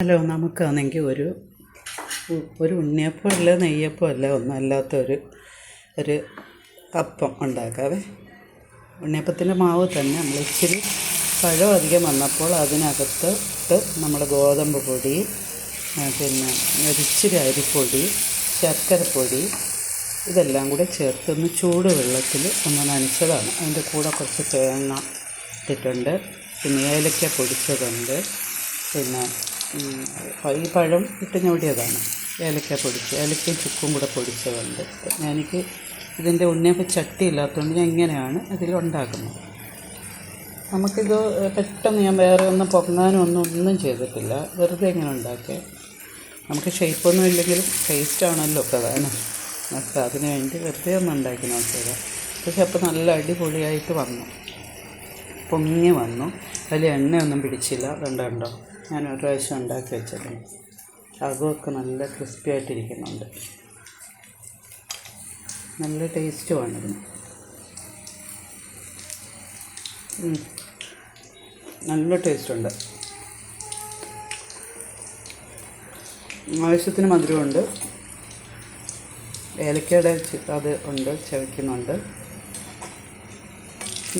Hello നമുക്കാണെങ്കിൽ ഒരു ഒരു ഉണ്ണിയപ്പം അല്ല നെയ്യപ്പം അല്ല ഒന്നും അല്ലാത്ത ഒരു ഒരു അപ്പം ഉണ്ടാക്കാവേ. ഉണ്ണിയപ്പത്തിന്റെ മാവ് തന്നെ നമ്മൾ ഇച്ചിരി പഴം അധികം വന്നപ്പോൾ അതിനകത്ത് ഇട്ട് നമ്മൾ ഗോതമ്പ് പൊടി പിന്നെ ഒരിച്ചിരി അരിപ്പൊടി ശർക്കരപ്പൊടി ഇതെല്ലാം കൂടെ ചേർത്തൊന്ന് ചൂട് വെള്ളത്തിൽ ഒന്ന് നനച്ചതാണ്. അതിന്റെ കൂടെ കുറച്ച് തേങ്ങ ഇട്ടിട്ടുണ്ട്. പിന്നെ ഏലക്ക പൊടിച്ചതുണ്ട്. പിന്നെ ഈ പഴം ഇട്ട് ഞൊടിയതാണ്. ഏലക്ക പൊടിച്ച് ഏലക്കയും ചുക്കും കൂടെ പൊടിച്ചതുണ്ട് എനിക്ക് ഇതിന്റെ ഉണ്ണിയപ്പം ചട്ടി ഇല്ലാത്തതുകൊണ്ട് ഞാൻ ഇങ്ങനെയാണ് ഇതിലുണ്ടാക്കുന്നത് നമുക്കിത് പെട്ടെന്ന് ഞാൻ വേറെ ഒന്നും പൊങ്ങാനും ഒന്നും ഒന്നും ചെയ്തിട്ടില്ല. വെറുതെ ഇങ്ങനെ ഉണ്ടാക്കിയ നമുക്ക് ഷേപ്പൊന്നും ഇല്ലെങ്കിലും ടേസ്റ്റാണല്ലോ പ്രധാനം. നമുക്ക് അതിന് വേണ്ടി വെറുതെ ഒന്ന് ഉണ്ടാക്കി നോക്കിയത്. പക്ഷെ അപ്പോൾ നല്ല അടിപൊളിയായിട്ട് വന്നു. പൊങ്ങി വന്നു. അതിൽ എണ്ണയൊന്നും പിടിച്ചില്ല. അതുകൊണ്ടുണ്ടോ ഞാൻ ഒരു പ്രാവശ്യം ഉണ്ടാക്കി വെച്ചിട്ടുണ്ട്. അകമൊക്കെ നല്ല ക്രിസ്പി ആയിട്ടിരിക്കുന്നുണ്ട്. നല്ല ടേസ്റ്റുമാണ് ഇതിന്. നല്ല നല്ല ടേസ്റ്റുണ്ട് ആവശ്യത്തിന് മധുരമുണ്ട് ഏലക്കയുടെ അത് ഉണ്ട് ചവയ്ക്കുന്നുണ്ട്.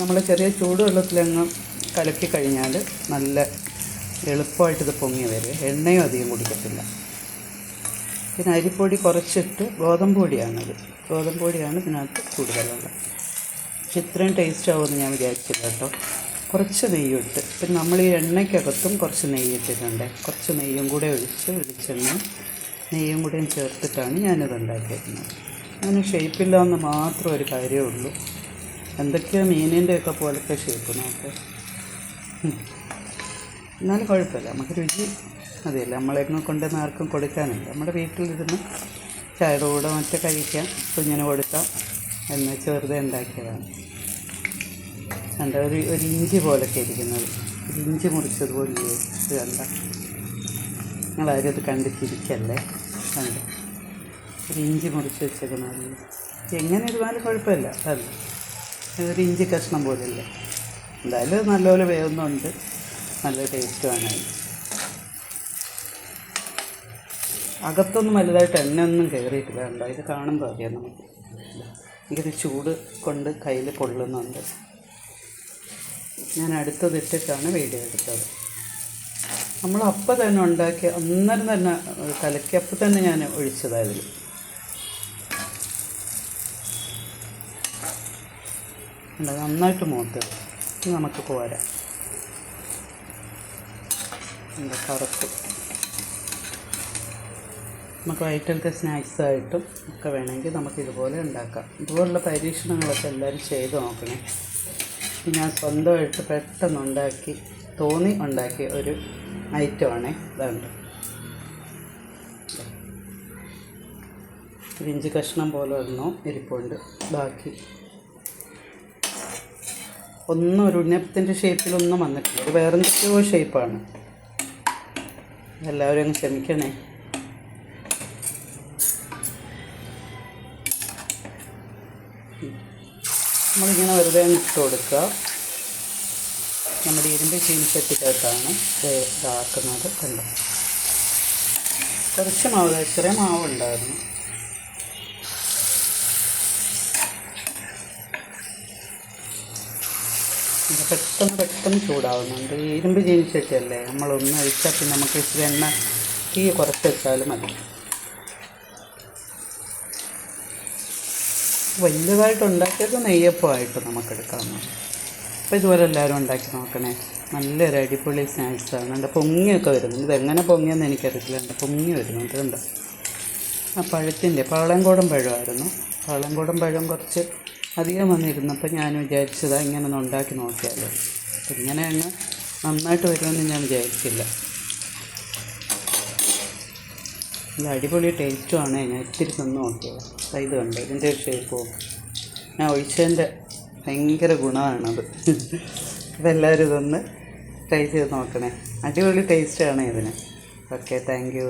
നമ്മൾ ചെറിയ ചൂടുവെള്ളത്തിലങ്ങ് കലക്കി കഴിഞ്ഞാൽ നല്ല എളുപ്പമായിട്ട് ഇത് പൊങ്ങി വരും. എണ്ണയും അധികം കുടിക്കത്തില്ല. പിന്നെ അരിപ്പൊടി കുറച്ചിട്ട് ഗോതമ്പ് പൊടിയാണത് ഗോതമ്പ് പൊടിയാണ് ഇതിനകത്ത് കൂടുതലുള്ളത്. ഇത്രയും ടേസ്റ്റ് ആവുമെന്ന് ഞാൻ വിചാരിച്ചില്ല കേട്ടോ. കുറച്ച് നെയ്യിട്ട് പിന്നെ നമ്മൾ ഈ എണ്ണയ്ക്കകത്തും കുറച്ച് നെയ്യ് ഇട്ടിട്ടുണ്ട് കുറച്ച് നെയ്യും കൂടെ ഒഴിച്ച് വെളിച്ചെണ്ണ നെയ്യും കൂടെയും ചേർത്തിട്ടാണ് ഞാനിത് ഉണ്ടാക്കിയിരുന്നത് അതിന് ഷേപ്പില്ല എന്ന് മാത്രം ഒരു കാര്യമേ ഉള്ളൂ. എന്തൊക്കെയോ മീനിന്റെയൊക്കെ പോലത്തെ ഷേപ്പ് നോക്ക്. എന്നാലും കുഴപ്പമില്ല. നമുക്ക് രുചി മതിയല്ല. നമ്മളെങ്ങും കൊണ്ടുവന്ന് ആർക്കും കൊടുക്കാനില്ല. നമ്മുടെ വീട്ടിലിരുന്ന് ചായയുടെ കൂടെ മറ്റേ കഴിക്കാം. കുഞ്ഞിന് കൊടുക്കാം. എന്ന് ചെറുതെ ഉണ്ടാക്കിയതാണ് കണ്ട? ഒരു ഒരു ഇഞ്ചി പോലൊക്കെ ഇരിക്കുന്നത്. ഒരു ഇഞ്ചി മുറിച്ചതുപോലെ? ഇത് കണ്ട? നിങ്ങളാരും അത് കണ്ട് ചിരിക്കല്ലേ കണ്ട? ഒരു ഇഞ്ചി മുറിച്ച് വെച്ചേക്കുന്നത് എങ്ങനെ ഇരുന്നാലും കുഴപ്പമില്ല. അല്ല. ഒരു ഇഞ്ചി കഷ്ണം പോലെയല്ലേ. എന്തായാലും നല്ലപോലെ വേവുന്നുണ്ട്. നല്ല ടേസ്റ്റുമാണ്. അകത്തൊന്നും വലുതായിട്ട് എണ്ണ ഒന്നും കയറിയിട്ടില്ല കണ്ടോ? ഇത് കാണുമ്പോൾ അറിയാം നമുക്ക്. എനിക്കിത് ചൂട് കൊണ്ട് കയ്യിൽ പൊള്ളുന്നുണ്ട്. ഞാൻ അടുത്തതിട്ടിട്ടാണ് വീഡിയോ എടുത്തത്. നമ്മൾ അപ്പം തന്നെ ഉണ്ടാക്കി അന്നേരം തന്നെ ഏഹ്, കലക്കി അപ്പം തന്നെ ഞാൻ ഒഴിച്ചതായിരുന്നു ഇതിൽ നന്നായിട്ട് മൂത്തത് നമുക്ക് പോരാം എന്താ കറുപ്പ്. നമുക്ക് വൈകിട്ടത്തെ സ്നാക്സായിട്ടും ഒക്കെ വേണമെങ്കിൽ നമുക്ക് ഇതുപോലെ ഉണ്ടാക്കാം. ഇതുപോലുള്ള പരീക്ഷണങ്ങളൊക്കെ എല്ലാവരും ചെയ്ത് നോക്കണേ. ഞാൻ സ്വന്തമായിട്ട് പെട്ടെന്ന് ഉണ്ടാക്കി തോന്നി ഉണ്ടാക്കിയ ഒരു ഐറ്റമാണേ ഇതുണ്ട്. ഒരു ഇഞ്ചി കഷ്ണം പോലെ ഒന്നോ ഇരിപ്പുണ്ട്. ബാക്കി ഒന്നും ഒരു ഉന്നപ്പത്തിന്റെ ഷേപ്പിലൊന്നും വന്നിട്ടില്ല. വേറെ ഷേപ്പാണ് എല്ലാവരും ക്ഷമിക്കണേ. നമ്മളിങ്ങനെ വെറുതെ ഇട്ട് കൊടുക്കുക. നമ്മുടെ ഇരുമ്പ് ചീനിച്ചട്ടിക്കകത്താണ് ഇത് ഇതാക്കുന്നത് കണ്ടത് കുറച്ച് മാവ് ഇത്രയും മാവുണ്ടായിരുന്നു. പെട്ടെന്ന് പെട്ടെന്ന് ചൂടാവുന്നുണ്ട്. ഈ ഇരുമ്പ് ചീനിച്ചട്ടിയല്ലേ നമ്മളൊന്ന് ഒഴിച്ചാൽ പിന്നെ നമുക്ക് ഇച്ചിരി എണ്ണ തീ കുറച്ച് വെച്ചാലും മതി. വലുതായിട്ട് ഉണ്ടാക്കിയത് നെയ്യപ്പമായിട്ട് നമുക്ക് എടുക്കാവുന്നതാണ് അപ്പോൾ ഇതുപോലെ എല്ലാവരും ഉണ്ടാക്കി നോക്കണേ. നല്ലൊരു അടിപൊളി സ്നാക്സാണ്. എന്റെ പൊങ്ങിയൊക്കെ വരുന്നു ഇതെങ്ങനെ പൊങ്ങിയെന്ന് എനിക്കറിയില്ല എന്റെ പൊങ്ങി വരുന്നുണ്ട് കണ്ടോ. ആ പഴത്തിന്റെ പാളയംകോടൻ പഴമായിരുന്നു. പാളയംകോടൻ പഴം കുറച്ച് അധികം വന്നിരുന്നപ്പോൾ ഞാൻ വിചാരിച്ചത് ഇങ്ങനെ ഒന്ന് ഉണ്ടാക്കി നോക്കിയാലോ. ഇങ്ങനെ അങ്ങ് നന്നായിട്ട് വരുമെന്ന് ഞാൻ വിചാരിച്ചില്ല. ഇത് അടിപൊളി ടേസ്റ്റുമാണ് ഞാൻ ഇത്തിരി തിന്ന് നോക്കിയത്. ഇത് കണ്ടോ? ഇതിന്റെ ഷേപ്പും ഞാൻ ഒഴിച്ചതിന്റെ ഭയങ്കര ഗുണമാണത്. ഇതെല്ലാവരും ഇതൊന്ന് ട്രൈ ചെയ്ത് നോക്കണേ. അടിപൊളി ടേസ്റ്റാണ് ഇതിന്. Okay thank you